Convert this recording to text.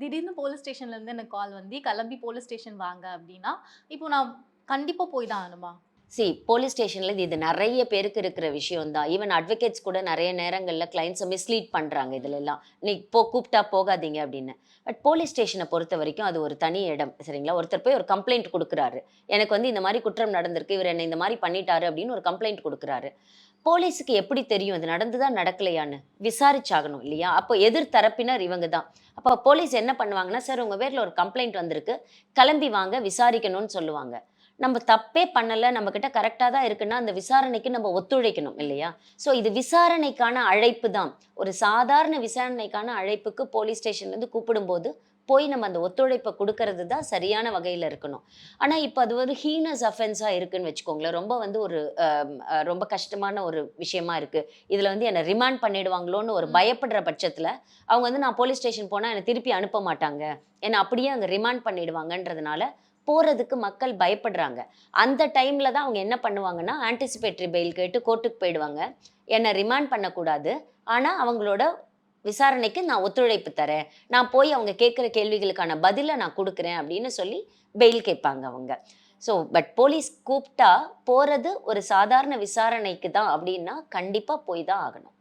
திடீர்னு போலீஸ் ஸ்டேஷன்லேருந்து எனக்கு கால் வந்து கிளம்பி போலீஸ் ஸ்டேஷன் வாங்க அப்படின்னா இப்போ நான் கண்டிப்பாக போய் தான் ஆகணுமா? சி போலீஸ் ஸ்டேஷனில் இது நிறைய பேருக்கு இருக்கிற விஷயம் தான் ஈவன் அட்வொகேட்ஸ் கூட நிறைய நேரங்களில் கிளைண்ட்ஸை மிஸ்லீட் பண்ணுறாங்க இதிலெல்லாம். நீ போ கூப்பிட்டா போகாதீங்க அப்படின்னு. பட் போலீஸ் ஸ்டேஷனை பொறுத்த வரைக்கும் அது ஒரு தனி இடம் சரிங்களா? ஒருத்தர் போய் ஒரு கம்ப்ளைண்ட் கொடுக்குறாரு. எனக்கு வந்து இந்த மாதிரி குற்றம் நடந்திருக்கு இவர் என்னை இந்த மாதிரி பண்ணிட்டாரு அப்படின்னு ஒரு கம்ப்ளைண்ட் கொடுக்குறாரு. போலீஸுக்கு எப்படி தெரியும்? இது நடந்துதா நடக்கலையான்னு? விசாரிச்சாகணும் இல்லையா? அப்போ எதிர் தரப்பினர் இவங்க தான் அப்போ போலீஸ் என்ன பண்ணுவாங்கன்னா சார் உங்கள் பேரில் ஒரு கம்ப்ளைண்ட் வந்திருக்கு. கிளம்பி வாங்க விசாரிக்கணும்னு சொல்லுவாங்க. நம்ம தப்பே பண்ணலை நம்மக்கிட்ட கரெக்டாக தான் இருக்குன்னா அந்த விசாரணைக்கு நம்ம ஒத்துழைக்கணும் இல்லையா? ஸோ இது விசாரணைக்கான அழைப்பு தான். ஒரு சாதாரண விசாரணைக்கான அழைப்புக்கு போலீஸ் ஸ்டேஷன்லேருந்து கூப்பிடும்போது போய் நம்ம அந்த ஒத்துழைப்பை கொடுக்கறது தான் சரியான வகையில் இருக்கணும். ஆனால் இப்போ அது ஒரு ஹீனஸ் அஃபென்ஸாக இருக்குன்னு வச்சுக்கோங்களேன். ரொம்ப வந்து ஒரு ரொம்ப கஷ்டமான ஒரு விஷயமா இருக்குது இதில் வந்து என்னை ரிமாண்ட் பண்ணிடுவாங்களோன்னு ஒரு. பயப்படுற பட்சத்தில் அவங்க வந்து நான் போலீஸ் ஸ்டேஷன் போனால் என்னை திருப்பி அனுப்ப மாட்டாங்க. என்னை அப்படியே அங்கே ரிமாண்ட் பண்ணிடுவாங்கன்றதுனால போகிறதுக்கு மக்கள் பயப்படுறாங்க. அந்த டைமில் தான் அவங்க என்ன பண்ணுவாங்கன்னா ஆன்டிசிபேட்டரி பெயில் கேட்டு கோர்ட்டுக்கு போயிடுவாங்க. என்னை ரிமாண்ட் பண்ணக்கூடாது. ஆனால் அவங்களோட விசாரணைக்கு நான் ஒத்துழைப்பு தரேன். நான் போய் அவங்க கேட்குற கேள்விகளுக்கான பதிலை நான் கொடுக்குறேன் அப்படின்னு சொல்லி பெயில் கேட்பாங்க அவங்க. ஸோ பட் போலீஸ் கூப்பிட்டா போகிறது ஒரு சாதாரண விசாரணைக்கு தான் அப்படின்னா கண்டிப்பாக போய் தான் ஆகணும்.